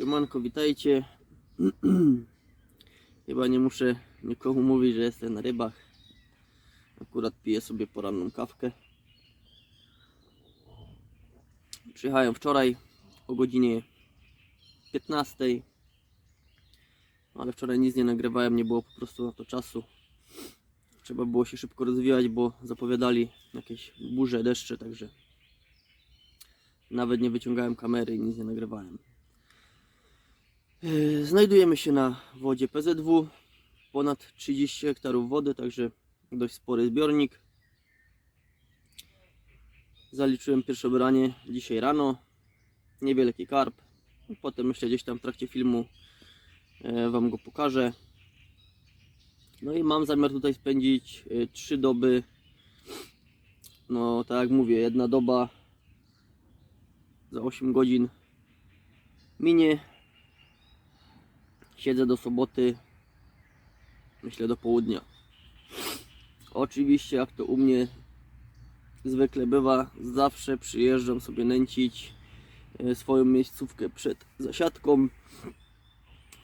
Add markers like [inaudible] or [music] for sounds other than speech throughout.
Siemanko, witajcie. [clears throat] Chyba nie muszę nikomu mówić, że jestem na rybach. Akurat piję sobie poranną kawkę. Przyjechałem wczoraj o godzinie 15. Ale wczoraj nic nie nagrywałem, nie było po prostu na to czasu. Trzeba było się szybko rozwijać, bo zapowiadali jakieś burze, deszcze, także nawet nie wyciągałem kamery i nic nie nagrywałem. Yy, Znajdujemy się na wodzie PZW. Ponad 30 hektarów wody, także dość spory zbiornik. Zaliczyłem pierwsze branie dzisiaj rano. Niewielki karp. Potem myślę gdzieś tam w trakcie filmu e, Wam go pokażę. No i mam zamiar tutaj spędzić 3 doby. No tak jak mówię, jedna doba za 8 godzin minie. Siedzę do soboty, myślę do południa. Oczywiście, jak to u mnie zwykle bywa, zawsze przyjeżdżam sobie nęcić e, swoją miejscówkę przed zasiadką.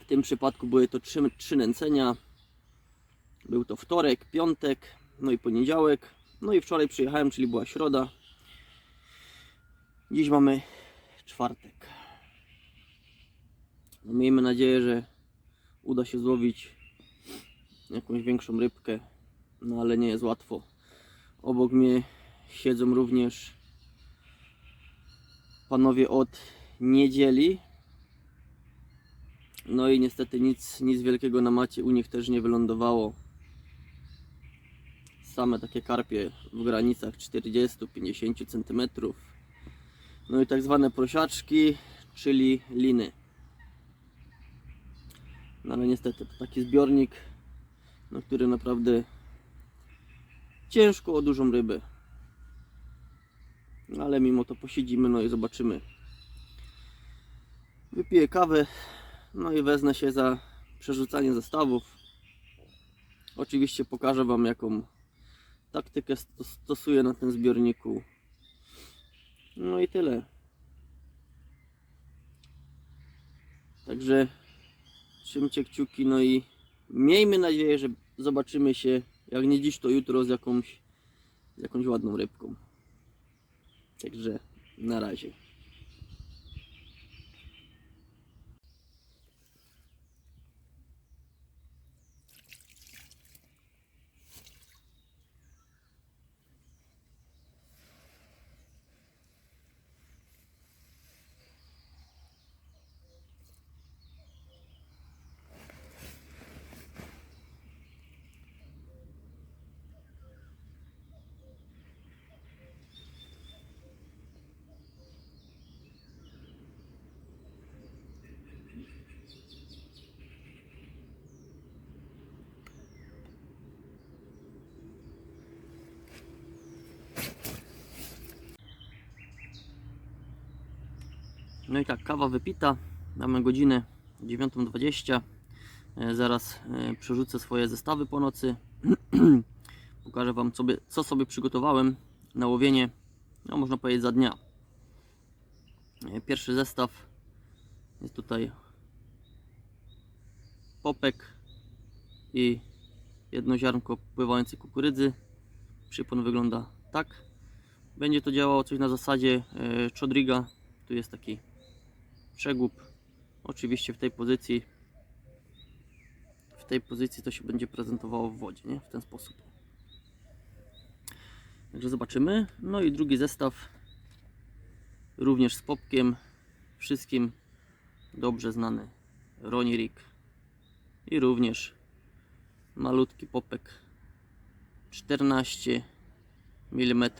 W tym przypadku były to trzy, trzy nęcenia. Był to wtorek, piątek, no i poniedziałek. No i wczoraj przyjechałem, czyli była środa. Dziś mamy czwartek. No miejmy nadzieję, że uda się złowić jakąś większą rybkę, no ale nie jest łatwo. Obok mnie siedzą również panowie od niedzieli. No i niestety nic, nic wielkiego na macie u nich też nie wylądowało. Same takie karpie w granicach 40-50 cm. No i tak zwane prosiaczki, czyli liny. No ale niestety to taki zbiornik, na który naprawdę ciężko o dużą rybę. No ale mimo to posiedzimy, no i zobaczymy. Wypiję kawę, no i wezmę się za przerzucanie zestawów. Oczywiście pokażę Wam jaką taktykę sto- stosuję na tym zbiorniku. No i tyle. Także trzymcie kciuki, no i miejmy nadzieję, że zobaczymy się, jak nie dziś, to jutro z jakąś, z jakąś ładną rybką. Także na razie. No i tak, kawa wypita. Mamy godzinę 9.20. E, Zaraz e, przerzucę swoje zestawy po nocy. [clears throat] Pokażę Wam, sobie, co sobie przygotowałem na łowienie, no można powiedzieć za dnia. E, Pierwszy zestaw jest tutaj popek i jedno ziarnko pływającej kukurydzy. Przypon wygląda tak. Będzie to działało coś na zasadzie Chodriga. Tu jest taki przegub. Oczywiście w tej pozycji w tej pozycji to się będzie prezentowało w wodzie, nie? W ten sposób. Także zobaczymy. No i drugi zestaw również z popkiem. Wszystkim dobrze znany Ronirik i również malutki popek 14 mm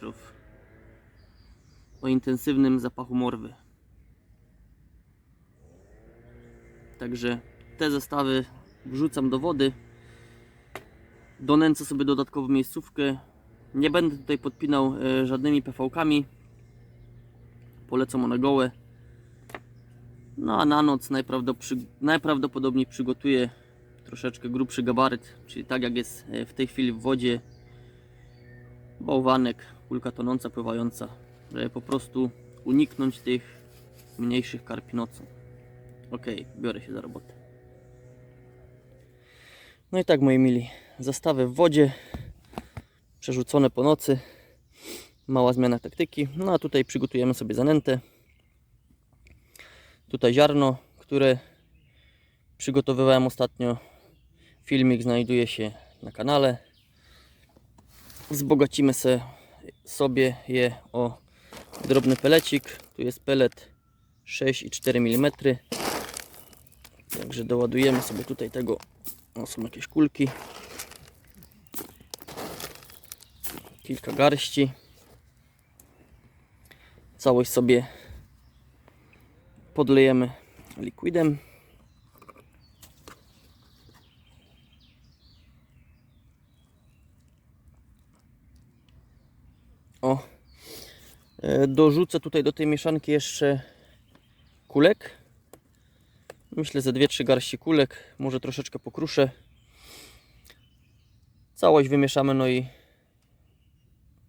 o intensywnym zapachu morwy. Także te zestawy wrzucam do wody. Donęcę sobie dodatkową miejscówkę. Nie będę tutaj podpinał e, żadnymi PV-kami. Polecam one gołe. No a na noc najprawdopodobniej, przygotuję troszeczkę grubszy gabaryt, czyli tak jak jest e, w tej chwili w wodzie bałwanek, kulka tonąca, pływająca, żeby po prostu uniknąć tych mniejszych karpi nocą. Okej, biorę się za robotę. No i tak, moi mili, zastawy w wodzie, przerzucone po nocy, mała zmiana taktyki. No a tutaj przygotujemy sobie zanętę. Tutaj ziarno, które przygotowywałem ostatnio. Filmik znajduje się na kanale. Wzbogacimy se, sobie je o drobny pelecik. Tu jest pelet 6,4 mm. Także doładujemy sobie tutaj tego. O, są jakieś kulki. Kilka garści. Całość sobie podlejemy likwidem. O, e, dorzucę tutaj do tej mieszanki jeszcze kulek. Myślę, ze 2-3 garści kulek, może troszeczkę pokruszę. Całość wymieszamy, no i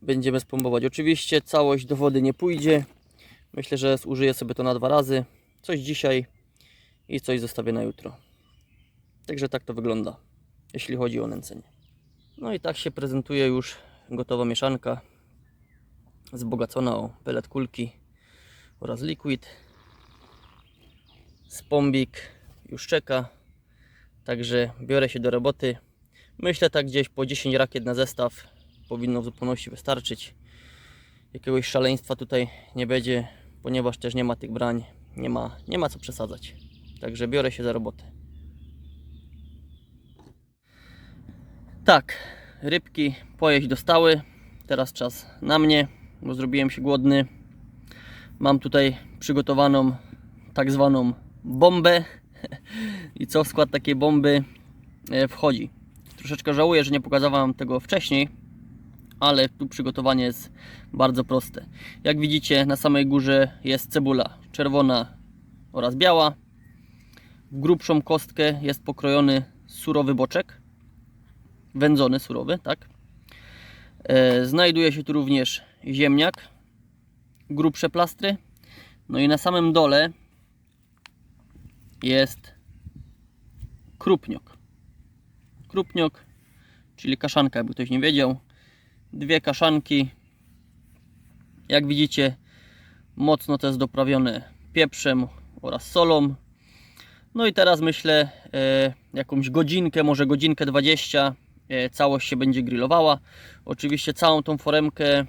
będziemy spompować. Oczywiście całość do wody nie pójdzie. Myślę, że zużyję sobie to na dwa razy. Coś dzisiaj i coś zostawię na jutro. Także tak to wygląda, jeśli chodzi o nęcenie. No i tak się prezentuje już gotowa mieszanka. Zbogacona o pelet kulki oraz liquid. Spombik już czeka. Także biorę się do roboty. Myślę tak gdzieś po 10 rakiet na zestaw powinno w zupełności wystarczyć. Jakiegoś szaleństwa tutaj nie będzie, ponieważ też nie ma tych brań, nie ma, nie ma co przesadzać. Także biorę się za robotę. Tak, rybki pojeść dostały. Teraz czas na mnie, bo zrobiłem się głodny. Mam tutaj przygotowaną tak zwaną bombę. [laughs] I co w skład takiej bomby e, wchodzi? Troszeczkę żałuję, że nie pokazywałem tego wcześniej, ale tu przygotowanie jest bardzo proste. Jak widzicie, na samej górze jest cebula czerwona oraz biała. W grubszą kostkę jest pokrojony surowy boczek, wędzony surowy, tak. E, Znajduje się tu również ziemniak, grubsze plastry. No i na samym dole jest krupniok. Krupniok, czyli kaszanka, jakby ktoś nie wiedział. Dwie kaszanki. Jak widzicie, mocno to jest doprawione pieprzem oraz solą. No i teraz myślę, e, jakąś godzinkę, może godzinkę 20, e, całość się będzie grillowała. Oczywiście całą tą foremkę,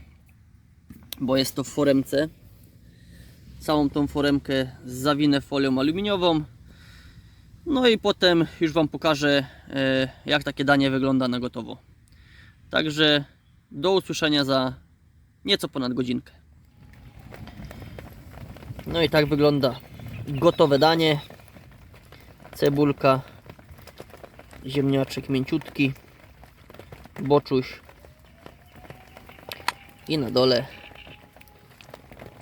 bo jest to w foremce, całą tą foremkę zawinę folią aluminiową. No i potem już Wam pokażę, e, jak takie danie wygląda na gotowo. Także do usłyszenia za nieco ponad godzinkę. No i tak wygląda gotowe danie. Cebulka, ziemniaczek mięciutki, boczuś i na dole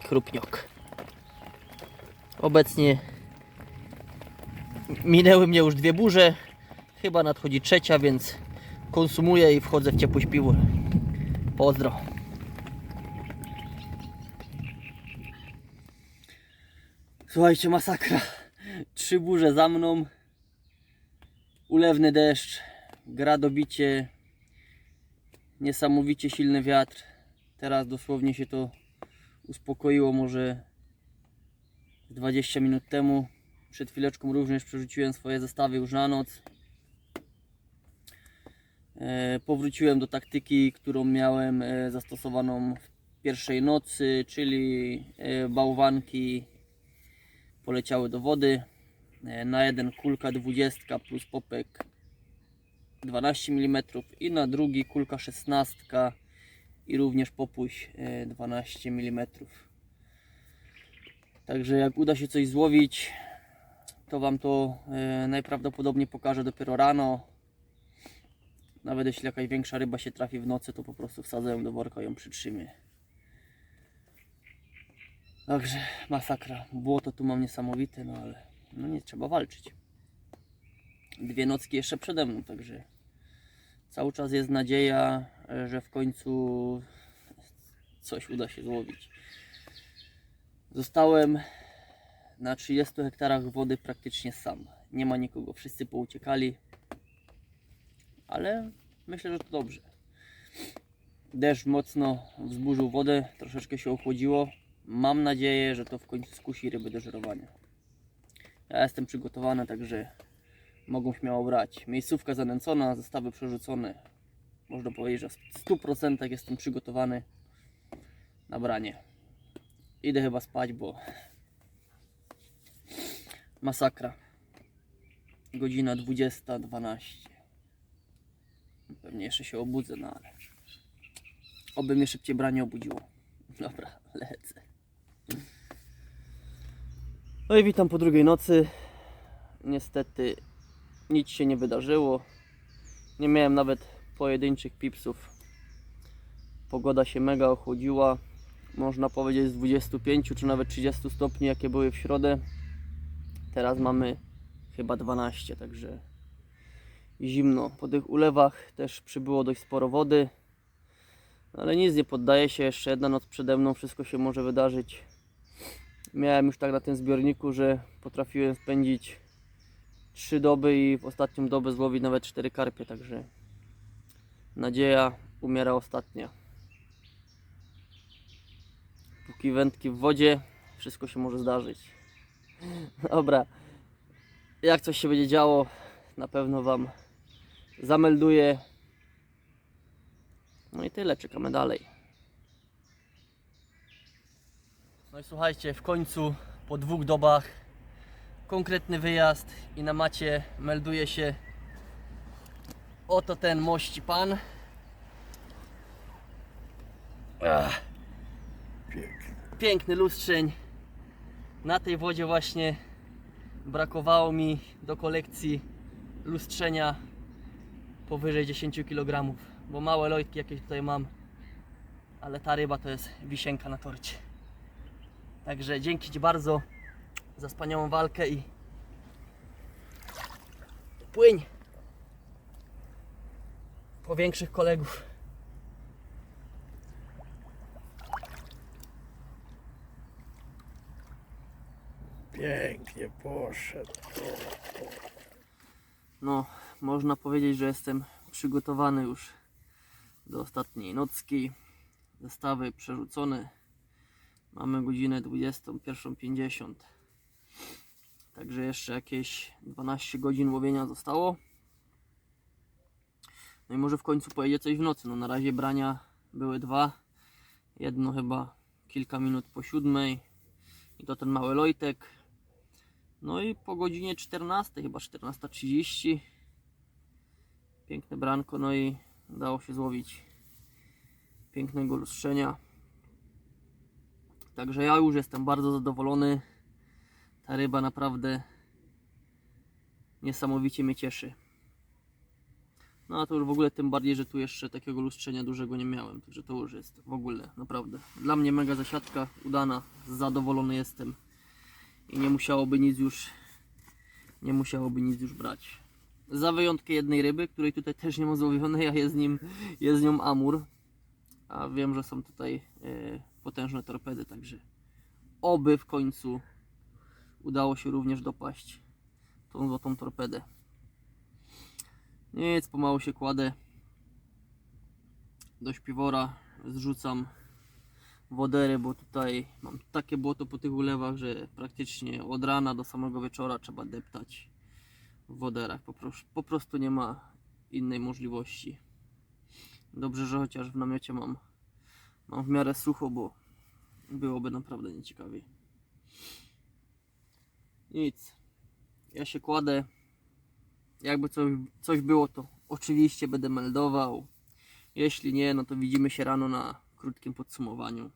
chrupniok. Obecnie minęły mnie już dwie burze. Chyba nadchodzi trzecia, więc konsumuję i wchodzę w ciepły śpiwór. Pozdro. Słuchajcie, masakra. Trzy burze za mną. Ulewny deszcz. Gradobicie. Niesamowicie silny wiatr. Teraz dosłownie się to uspokoiło może z 20 minut temu. Przed chwileczką również przerzuciłem swoje zestawy już na noc. E, powróciłem do taktyki, którą miałem e, zastosowaną w pierwszej nocy, czyli e, bałwanki poleciały do wody. Na jeden kulka 20 plus popek 12 mm i na drugi kulka 16 i również popuś e, 12 mm. Także jak uda się coś złowić, to Wam to e, najprawdopodobniej pokażę dopiero rano. Nawet jeśli jakaś większa ryba się trafi w nocy, to po prostu wsadzę ją do worka i ją przytrzymię. Także masakra. Błoto tu mam niesamowite, no ale no nie trzeba walczyć. Dwie nocki jeszcze przede mną, także cały czas jest nadzieja, e, że w końcu coś uda się złowić. Zostałem na 30 hektarach wody praktycznie sam. Nie ma nikogo, wszyscy pouciekali. Ale myślę, że to dobrze. Deszcz mocno wzburzył wodę, troszeczkę się ochłodziło. Mam nadzieję, że to w końcu skusi ryby do żerowania. Ja jestem przygotowany, także mogą śmiało brać. Miejscówka zanęcona, zestawy przerzucone. Można powiedzieć, że w 100% jestem przygotowany na branie. Idę chyba spać, bo masakra. Godzina 20.12. Pewnie jeszcze się obudzę, no ale oby mnie szybciej branie obudziło. [laughs] Dobra, lecę. No i witam po drugiej nocy. Niestety nic się nie wydarzyło. Nie miałem nawet pojedynczych pipsów. Pogoda się mega ochłodziła. Można powiedzieć z 25 czy nawet 30 stopni, jakie były w środę. Teraz mamy chyba 12, także zimno. Po tych ulewach też przybyło dość sporo wody. Ale nic nie poddaje się, jeszcze jedna noc przede mną, wszystko się może wydarzyć. Miałem już tak na tym zbiorniku, że potrafiłem spędzić 3 doby i w ostatnią dobę złowić nawet 4 karpie, także nadzieja umiera ostatnia. Póki wędki w wodzie, wszystko się może zdarzyć. Dobra, jak coś się będzie działo, na pewno Wam zamelduję. No i tyle, czekamy dalej. No i słuchajcie, w końcu po dwóch dobach konkretny wyjazd i na macie melduje się oto ten mości pan. Piękny lustrzeń. Na tej wodzie właśnie brakowało mi do kolekcji lustrzenia powyżej 10 kg, bo małe lojtki jakieś tutaj mam, ale ta ryba to jest wisienka na torcie. Także dzięki Ci bardzo za wspaniałą walkę i płyń po większych kolegów. Pięknie poszedł. No, można powiedzieć, że jestem przygotowany już do ostatniej nocki. Zestawy przerzucone. Mamy godzinę 21.50. Także jeszcze jakieś 12 godzin łowienia zostało. No i może w końcu pojedzie coś w nocy. No na razie brania były dwa. Jedno chyba kilka minut po siódmej. I to ten mały lojtek. No i po godzinie 14, chyba 14.30 piękne branko, no i udało się złowić pięknego lustrzenia. Także ja już jestem bardzo zadowolony. Ta ryba naprawdę niesamowicie mnie cieszy. No a to już w ogóle tym bardziej, że tu jeszcze takiego lustrzenia dużego nie miałem. Także to już jest w ogóle naprawdę. Dla mnie mega zasiadka, udana, zadowolony jestem i nie musiałoby nic już nie musiałoby nic już brać. Za wyjątkiem jednej ryby, której tutaj też nie ma złowionej, a jest, nim, jest nią amur. A wiem, że są tutaj e, potężne torpedy, także oby w końcu udało się również dopaść tą złotą torpedę. Nic, pomału się kładę do śpiwora, zrzucam wodery, bo tutaj mam takie błoto po tych ulewach, że praktycznie od rana do samego wieczora trzeba deptać w woderach. Po, po prostu nie ma innej możliwości. Dobrze, że chociaż w namiocie mam, mam w miarę sucho, bo byłoby naprawdę nieciekawiej. Nic. Ja się kładę. Jakby coś, coś było, to oczywiście będę meldował. Jeśli nie, no to widzimy się rano na krótkim podsumowaniu.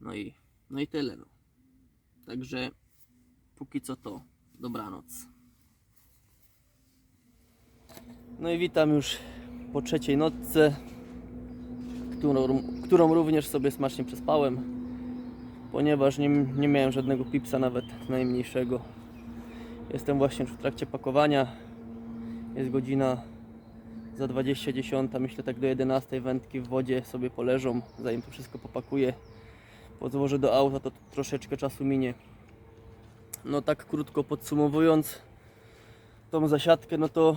No i, no i tyle. No. Także póki co to dobranoc. No i witam już po trzeciej nocce, którą, którą również sobie smacznie przespałem, ponieważ nie, nie miałem żadnego pipsa, nawet najmniejszego. Jestem właśnie już w trakcie pakowania. Jest godzina za 20.10, myślę tak do 11 wędki w wodzie sobie poleżą, zanim to wszystko popakuję. podłożę do auta, to troszeczkę czasu minie. No tak krótko podsumowując tą zasiadkę, no to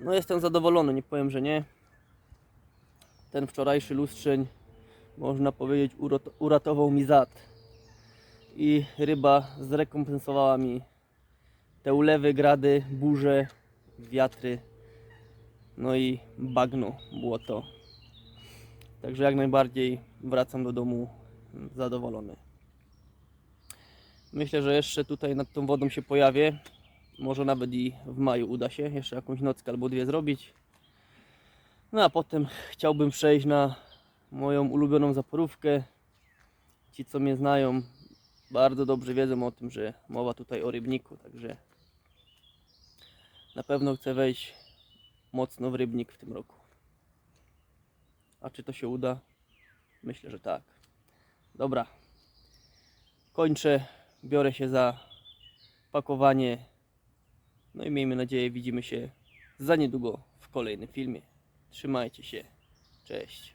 no jestem zadowolony, nie powiem, że nie. Ten wczorajszy lustrzeń, można powiedzieć, uratował mi zad. I ryba zrekompensowała mi te ulewy, grady, burze, wiatry, no i bagno, błoto. Także jak najbardziej wracam do domu zadowolony. Myślę, że jeszcze tutaj nad tą wodą się pojawię. Może nawet i w maju uda się jeszcze jakąś nockę albo dwie zrobić. No a potem chciałbym przejść na moją ulubioną zaporówkę. Ci co mnie znają bardzo dobrze wiedzą o tym, że mowa tutaj o rybniku, także na pewno chcę wejść mocno w rybnik w tym roku. A czy to się uda? Myślę, że tak. Dobra. Kończę. Biorę się za pakowanie. No i miejmy nadzieję, widzimy się za niedługo w kolejnym filmie. Trzymajcie się. Cześć.